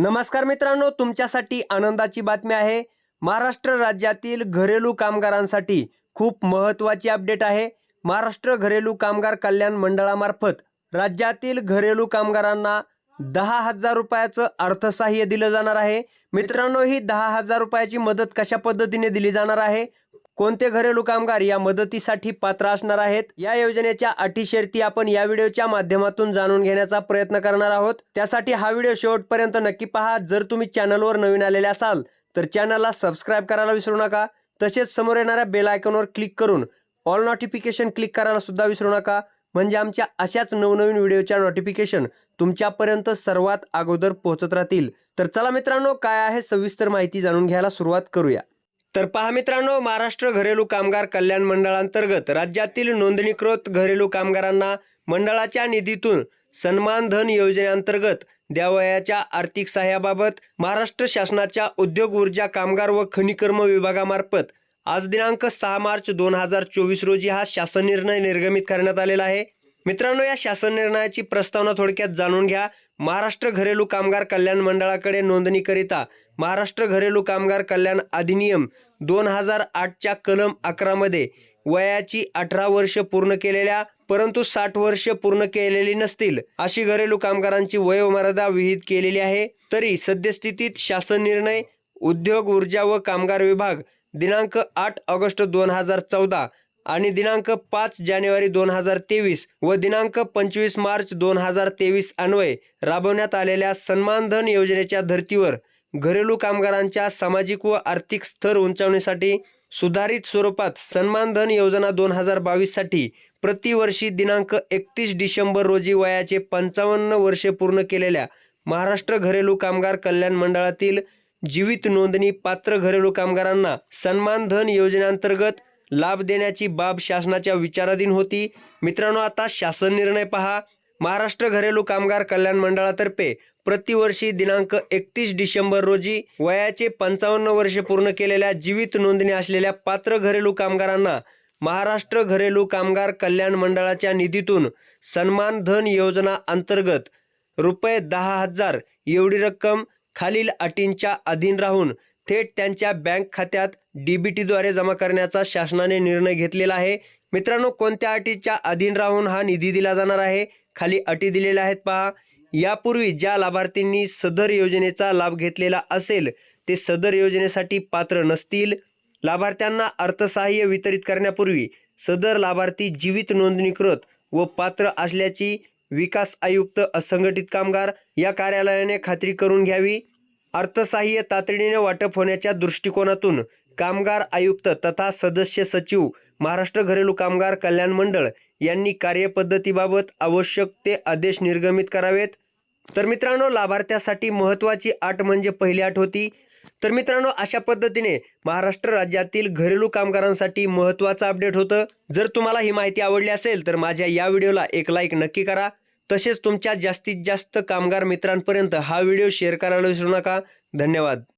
नमस्कार मित्रांनो तुमच्यासाठी आनंदाची बातमी आहे. महाराष्ट्र राज्यातील घरेलू कामगारांसाठी खूप महत्त्वाची अपडेट आहे. महाराष्ट्र घरेलू कामगार कल्याण मंडळामार्फत राज्यातील घरेलू कामगारांना दहा हजार रुपयाचं अर्थसहाय्य दिलं जाणार आहे. मित्रांनो ही दहा हजार रुपयाची मदत कशा पद्धतीने दिली जाणार आहे? कोणते घरेलू कामगार या मदतीसाठी पात्र असणार आहेत? या योजनेच्या अटी शर्ती आपण या व्हिडिओच्या माध्यमातून जाणून घेण्याचा प्रयत्न करणार आहोत. त्यासाठी हा व्हिडिओ शेवटपर्यंत नक्की पहा. जर तुम्ही चॅनलवर नवीन आलेले असाल तर चॅनलला सबस्क्राईब करायला विसरू नका. तसेच समोर येणाऱ्या बेल आयकॉनवर क्लिक करून ऑल नोटिफिकेशन क्लिक करायला सुद्धा विसरू नका. म्हणजे आमच्या अशाच नवनवीन व्हिडिओच्या नोटिफिकेशन तुमच्यापर्यंत सर्वात अगोदर पोहोचत राहतील. तर चला मित्रांनो काय आहे सविस्तर माहिती जाणून घ्यायला सुरुवात करूया. तर पहा मित्रांनो महाराष्ट्र घरेलू कामगार कल्याण मंडळांतर्गत राज्यातील नोंदणीकृत घरेलू कामगारांना मंडळाच्या निधीतून सन्मान धन योजनेअंतर्गत द्यावयाच्या आर्थिक सहाय्याबाबत महाराष्ट्र शासनाच्या उद्योग ऊर्जा कामगार व खनिकर्म विभागामार्फत आज दिनांक सहा मार्च दोन हजार चोवीस रोजी हा शासन निर्णय निर्गमित करण्यात आलेला आहे. मित्रांनो या शासन निर्णयाची प्रस्तावना थोडक्यात जाणून घ्या. महाराष्ट्र घरेलू कामगार कल्याण मंडळाकडे नोंदणीकरिता महाराष्ट्र घरेलू कामगार कल्याण अधिनियम दोन हजार आठच्या कलम अकरामध्ये वयाची अठरा वर्ष पूर्ण केलेल्या परंतु साठ वर्ष पूर्ण केलेली नसतील अशी घरेलू कामगारांची वयोमर्यादा विहित केलेली आहे. तरी सद्यस्थितीत शासन निर्णय उद्योग ऊर्जा व कामगार विभाग दिनांक आठ ऑगस्ट दोन हजार चौदा आणि दिनांक पाच जानेवारी दोन हजार तेवीस व दिनांक पंचवीस मार्च दोन हजार तेवीस अन्वये राबवण्यात आलेल्या सन्मानधन योजनेच्या धर्तीवर घरेलू कामगारांच्या सामाजिक व आर्थिक स्तर उंचावण्यासाठी सुधारित स्वरूपात सन्मान धन योजना दोन हजार बावीससाठी प्रतिवर्षी दिनांक एकतीस डिसेंबर रोजी वयाचे पंचावन्न वर्षे पूर्ण केलेल्या महाराष्ट्र घरेलू कामगार कल्याण मंडळातील जीवित नोंदणी पात्र घरेलू कामगारांना सन्मान धन योजनेअंतर्गत लाभ देण्याची बाब शासनाच्या विचाराधीन होती. मित्रांनो आता शासन निर्णय पहा. महाराष्ट्र घरेलू कामगार कल्याण मंडळातर्फे प्रतिवर्षी दिनांक एकतीस डिसेंबर रोजी वयाचे पंचावन्न वर्षे पूर्ण केलेल्या जीवित नोंदणी असलेल्या पात्र घरेलू कामगारांना महाराष्ट्र घरेलू कामगार कल्याण मंडळाच्या निधीतून सन्मान धन योजना अंतर्गत रुपये दहा हजार एवढी रक्कम खालील अटींच्या अधीन राहून थेट त्यांच्या बँक खात्यात डीबीटीद्वारे जमा करण्याचा शासनाने निर्णय घेतलेला आहे. मित्रांनो कोणत्या अटीच्या अधीन राहून हा निधी दिला जाणार आहे? खाली अटी दिलेल्या आहेत पहा. यापूर्वी ज्या लाभार्थींनी सदर योजनेचा लाभ घेतलेला असेल ते सदर योजनेसाठी पात्र नसतील. लाभार्थ्यांना अर्थसहाय्य वितरित करण्यापूर्वी सदर लाभार्थी जीवित नोंदणीकृत व पात्र असल्याची विकास आयुक्त असंघटित कामगार या कार्यालयाने खात्री करून घ्यावी. अर्थसाह्य तातडीने वाटप होण्याच्या दृष्टिकोनातून कामगार आयुक्त तथा सदस्य सचिव महाराष्ट्र घरेलू कामगार कल्याण मंडळ यांनी कार्यपद्धतीबाबत आवश्यक ते आदेश निर्गमित करावेत. तर मित्रांनो लाभार्थ्यासाठी महत्त्वाची आठ म्हणजे पहिली आठ होती. तर मित्रांनो अशा पद्धतीने महाराष्ट्र राज्यातील घरेलू कामगारांसाठी महत्त्वाचं अपडेट होतं. जर तुम्हाला ही माहिती आवडली असेल तर माझ्या या व्हिडिओला एक लाईक नक्की करा. तसेच तुमच्या जास्तीत जास्त कामगार मित्रांपर्यंत हा व्हिडिओ शेअर करायला विसरू नका. धन्यवाद.